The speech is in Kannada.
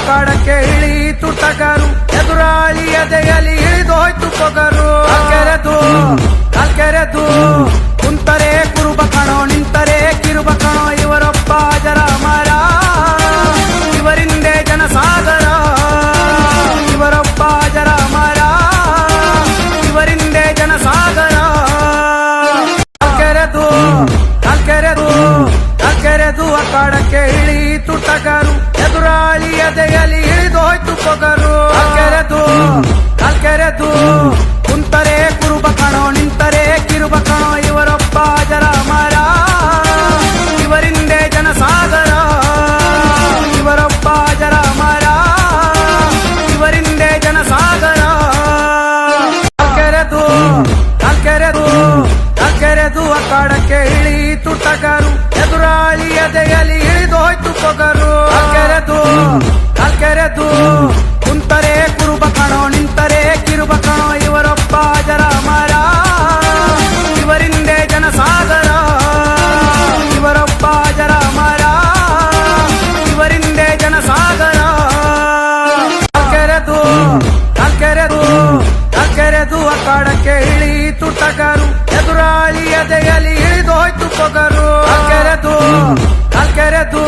ಅಖಾಡಕ್ಕೆ ಇಳಿಯಿತು ಟಗರು ಎದುರಾಳಿ ಇಳಿದು ಹೋಯ್ತು ಪೊಗರು. ಕೆರೆದು ಕೆರೆದು ಕಾಡಕ್ಕೆ ಇಳಿಯಿತು ಟಗರು ಎದುರಾಳಿ ಎದೆಯಲ್ಲಿ ಇಳಿದೋಯ್ತು ಪೊಗರು. ಕೆರೆದು ಕೆರೆದು. ಕುಂತರೆ ಕುರುಬ ಕಣೋ, ನಿಂತರೆ ಕಿರುಬ ಕಣೋ, ಇವರೊಬ್ಬ ಜರ ಮರ. ಇವರಿಂದೆ ಜನಸಾಗರ. ಇವರೊಬ್ಬ ಜರ ಮರ. ಇವರಿಂದೆ ಜನಸಾಗರ. ಕೆರೆದು ಕೆರೆದು ಕೆರೆದು ಅಕ್ಕಾಡಕ್ಕೆ ಇಳಿಯಿತು ಟಗರು ಎದುರಾಳಿ ಎದೆಯಲ್ಲಿ ಎದುರಾಳಿ ಎದೆಯಲ್ಲಿ ಇಳಿದೋಯ್ತು ಪೊಗರು ಕೆರೆದು ಕೆರೆದು